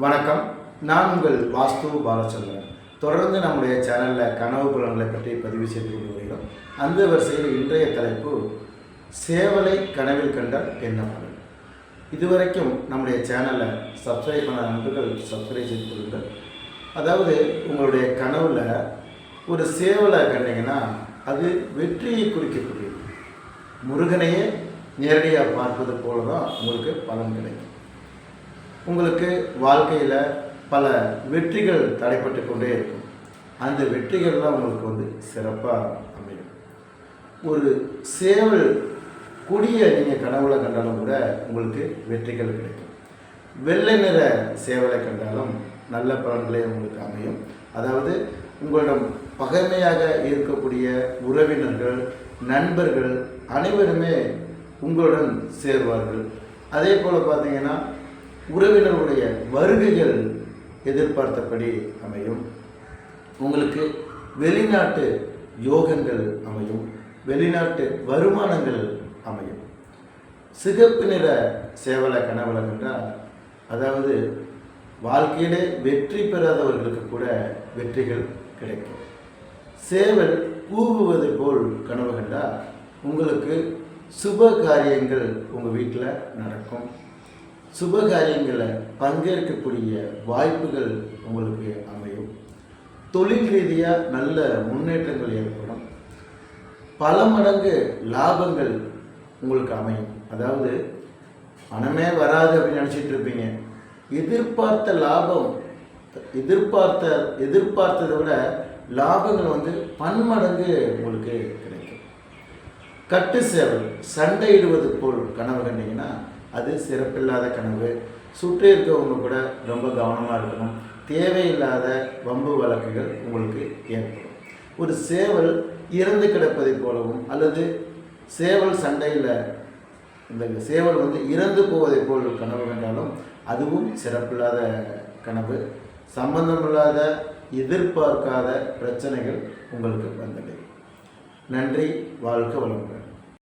வணக்கம். நான் உங்கள் வாஸ்து பாலச்சந்திரன். தொடர்ந்து நம்முடைய சேனலில் கனவு புலன்களை பற்றி பதிவு செய்து கொண்டு வருகிறோம். அந்த வரிசையில் இன்றைய தலைப்பு சேவலை கனவில் கண்டால் என்ன பலன்? இதுவரைக்கும் நம்முடைய சேனலை சப்ஸ்கிரைப் பண்ண நண்பர்கள் சப்ஸ்கிரைப் செய்து கொள்ளுங்கள். அதாவது உங்களுடைய கனவில் ஒரு சேவலை கண்டிங்கன்னா அது வெற்றியை குறிக்கக்கூடியது. முருகனையே நேரடியாக பார்ப்பது போல தான் உங்களுக்கு பலன் கிடைக்கும். உங்களுக்கு வாழ்க்கையில் பல வெற்றிகள் தடைப்பட்டு கொண்டே இருக்கும். அந்த வெற்றிகள்லாம் உங்களுக்கு வந்து சிறப்பாக அமையும். ஒரு சேவல் கொடிய நீங்கள் கனவுல கண்டாலும் கூட உங்களுக்கு வெற்றிகள் கிடைக்கும். வெள்ளை நிற சேவலை கண்டாலும் நல்ல பலன்களே உங்களுக்கு அமையும். அதாவது உங்களிடம் பகைமையாக இருக்கக்கூடிய உறவினர்கள் நண்பர்கள் அனைவருமே உங்களுடன் சேருவார்கள். அதே போல் பார்த்தீங்கன்னா உறவினருடைய வருகைகள் எதிர்பார்த்தபடி அமையும். உங்களுக்கு வெளிநாட்டு யோகங்கள் அமையும். வெளிநாட்டு வருமானங்கள் அமையும். சிகப்பு நிற சேவலை கனவுல கண்டால் அதாவது வாழ்க்கையிலே வெற்றி பெறாதவர்களுக்கு கூட வெற்றிகள் கிடைக்கும். சேவல் கூவுவது போல் கனவு கண்டால் உங்களுக்கு சுப காரியங்கள் உங்கள் வீட்டில் நடக்கும். சுப காரியங்களில் பங்கேற்கக்கூடிய வாய்ப்புகள் உங்களுக்கு அமையும். தொழில் ரீதியாக நல்ல முன்னேற்றங்கள் ஏற்படும். பல மடங்கு லாபங்கள் உங்களுக்கு அமையும். அதாவது பணமே வராது அப்படின்னு நினச்சிட்டு இருப்பீங்க. எதிர்பார்த்த லாபம் எதிர்பார்த்த எதிர்பார்த்ததை விட லாபங்கள் வந்து பன்மடங்கு உங்களுக்கு கிடைக்கும். கட்டு சேவல் சண்டையிடுவது போல் கனவு கண்டிங்கன்னா அது சிறப்பில்லாத கனவு. சுற்றி இருக்கவங்க கூட ரொம்ப கவனமாக இருக்கணும். தேவையில்லாத வம்பு வழக்குகள் உங்களுக்கு ஏற்படும். ஒரு சேவல் இறந்து கிடப்பதை போலவும் அல்லது சேவல் சண்டையில் இந்த சேவல் வந்து இறந்து போவதைப் போல் கனவு கண்டாலும் அதுவும் சிறப்பில்லாத கனவு. சம்பந்தமில்லாத எதிர்பார்க்காத பிரச்சனைகள் உங்களுக்கு வந்தடையும் நன்றி வாழ்க வளமுடன்.